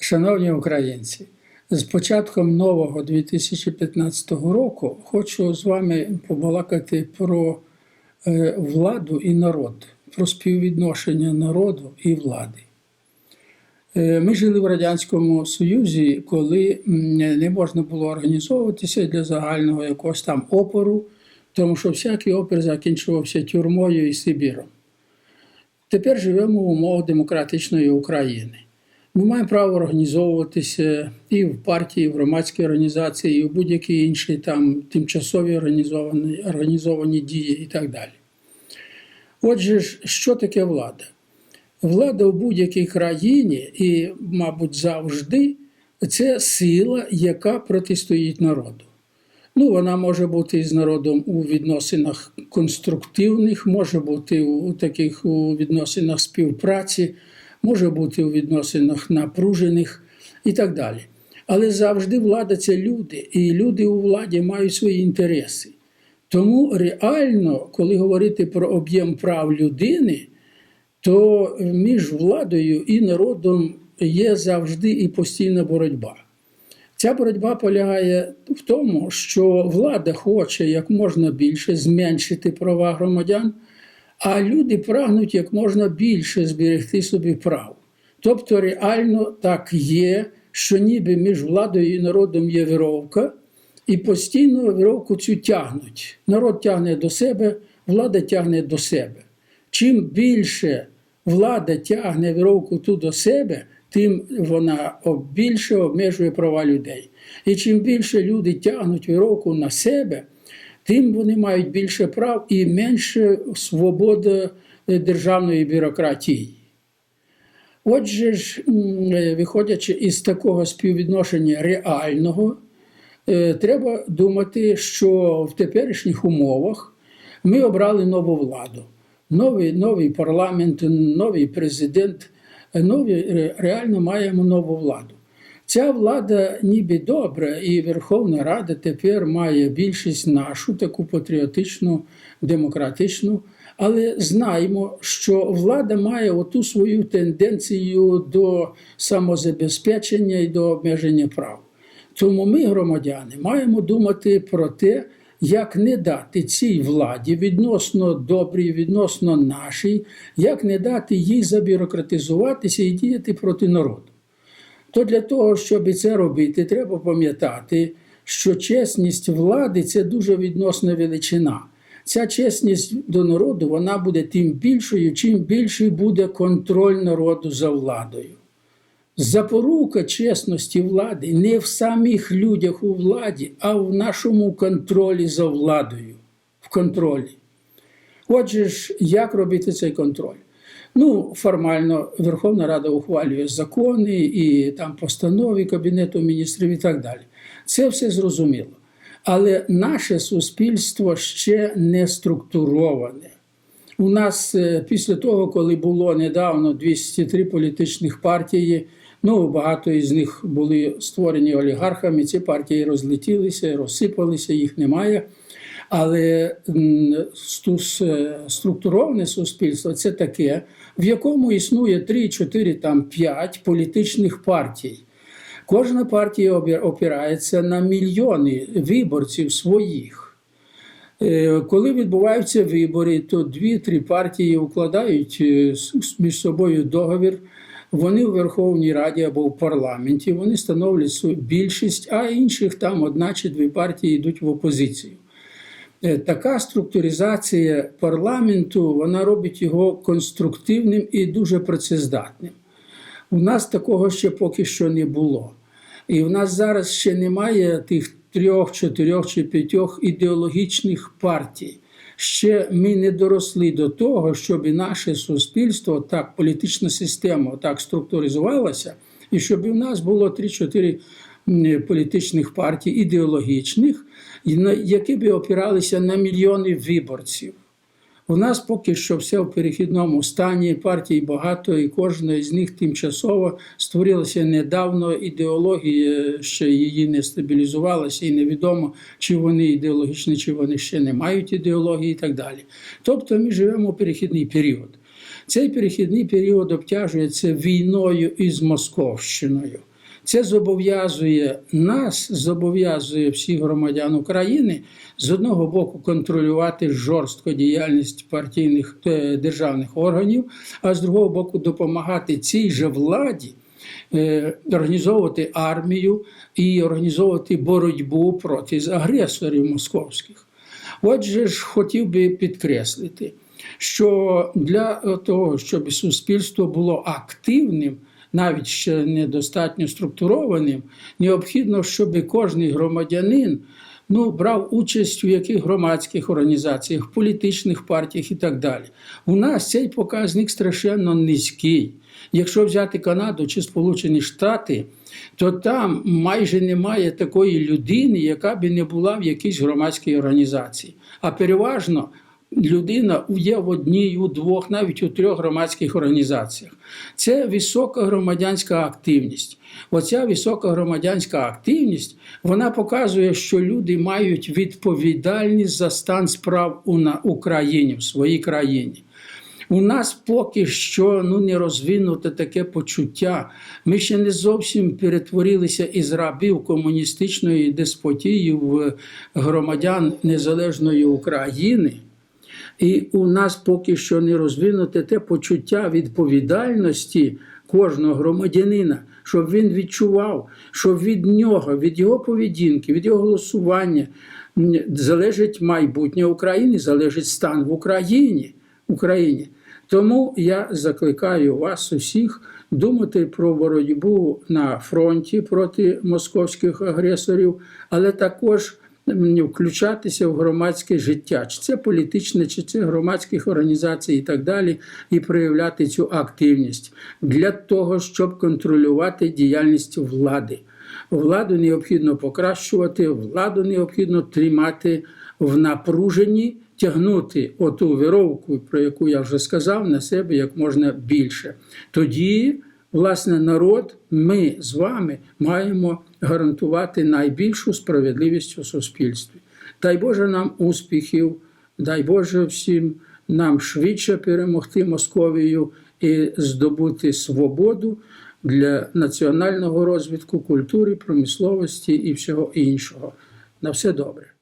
Шановні українці, з початком нового 2015 року хочу з вами побалакати про е, владу і народ, про співвідношення народу і влади. Е, Ми жили в Радянському Союзі, коли не можна було організовуватися для загального якогось там опору, тому що всякий опір закінчувався тюрмою і Сибіром. Тепер живемо в умовах демократичної України. Ми маємо право організовуватися і в партії, і в громадській організації, і в будь-які інші там тимчасові організовані, організовані дії і так далі. Отже, що таке влада? Влада в будь-якій країні і, мабуть, завжди це сила, яка протистоїть народу. Ну, вона може бути з народом у відносинах конструктивних, може бути у таких у відносинах співпраці, може бути у відносинах напружених і так далі. Але завжди влада це люди, і люди у владі мають свої інтереси. Тому реально, коли говорити про об'єм прав людини, то між владою і народом є завжди і постійна боротьба. Ця боротьба полягає в тому, що влада хоче як можна більше зменшити права громадян, а люди прагнуть як можна більше зберегти собі прав. Тобто реально так є, що ніби між владою і народом є віровка, і постійно віровку цю тягнуть. Народ тягне до себе, влада тягне до себе. Чим більше влада тягне віровку ту до себе, тим вона більше обмежує права людей. І чим більше люди тягнуть віровку на себе, тим вони мають більше прав і менше свободи державної бюрократії. Отже ж, виходячи із такого співвідношення реального, треба думати, що в теперішніх умовах ми обрали нову владу, новий, новий парламент, новий президент нові, реально маємо нову владу. Ця влада ніби добра, і Верховна Рада тепер має більшість нашу, таку патріотичну, демократичну. Але знаємо, що влада має оту свою тенденцію до самозабезпечення і до обмеження прав. Тому ми, громадяни, маємо думати про те, як не дати цій владі відносно добрій, відносно нашій, як не дати їй забюрократизуватися і діяти проти народу. То для того, щоб це робити, треба пам'ятати, що чесність влади це дуже відносна величина. Ця чесність до народу вона буде тим більшою, чим більший буде контроль народу за владою. Запорука чесності влади не в самих людях у владі, а в нашому контролі за владою. В контролі. Отже ж, як робити цей контроль? Ну, формально Верховна Рада ухвалює закони і там постанови Кабінету міністрів і так далі. Це все зрозуміло. Але наше суспільство ще не структуроване. У нас після того, коли було недавно 203 політичних партії, ну багато із них були створені олігархами, ці партії розлетілися, розсипалися, їх немає. Але структуроване суспільство це таке, в якому існує 3, 4, там 5 політичних партій. Кожна партія опирається на мільйони виборців своїх. Коли відбуваються вибори, то дві-три партії укладають між собою договір. Вони в Верховній Раді або в парламенті вони становлять більшість, а інших там одна чи дві партії йдуть в опозицію. Така структуризація парламенту вона робить його конструктивним і дуже працездатним. У нас такого ще поки що не було. І в нас зараз ще немає тих трьох, чотирьох чи п'ятьох ідеологічних партій. Ще ми не доросли до того, щоб наше суспільство, так, політична система так структуризувалася, і щоб і в нас було 3-4 політичних партій ідеологічних, які би опиралися на мільйони виборців. У нас поки що все в перехідному стані, партій багато, і кожна з них тимчасово створилася недавно. Ідеологія ще її не стабілізувалася, і невідомо, чи вони ідеологічні, чи вони ще не мають ідеології і так далі. Тобто ми живемо у перехідний період. Цей перехідний період обтяжується війною із Московщиною. Це зобов'язує нас, зобов'язує всіх громадян України з одного боку контролювати жорстко діяльність партійних е, державних органів, а з другого боку допомагати цій же владі е, організовувати армію і організовувати боротьбу проти агресорів московських. Отже ж, хотів би підкреслити, що для того, щоб суспільство було активним, навіть ще недостатньо структурованим, необхідно, щоб кожний громадянин ну, брав участь у яких громадських організаціях, політичних партіях і так далі. У нас цей показник страшенно низький. Якщо взяти Канаду чи Сполучені Штати, то там майже немає такої людини, яка би не була в якійсь громадській організації. А переважно людина є в одній, у двох, навіть у трьох громадських організаціях. Це висока громадянська активність. Оця висока громадянська активність вона показує, що люди мають відповідальність за стан справ у Україні, в своїй країні. У нас поки що ну не розвинуте таке почуття. Ми ще не зовсім перетворилися із рабів комуністичної деспотії в громадян незалежної України. І у нас поки що не розвинуте те почуття відповідальності кожного громадянина, щоб він відчував, що від нього, від його поведінки, від його голосування залежить майбутнє України, залежить стан в Україні. Україні. Тому я закликаю вас усіх думати про боротьбу на фронті проти московських агресорів, але також включатися в громадське життя, чи це політичне, чи це громадських організацій і так далі, і проявляти цю активність для того, щоб контролювати діяльність влади. Владу необхідно покращувати, владу необхідно тримати в напруженні, тягнути оту віровку, про яку я вже сказав, на себе як можна більше. Тоді, власне, народ, ми з вами маємо гарантувати найбільшу справедливість у суспільстві. Дай Боже нам успіхів, дай Боже всім нам швидше перемогти Московію і здобути свободу для національного розвитку, культури, промисловості і всього іншого. На все добре.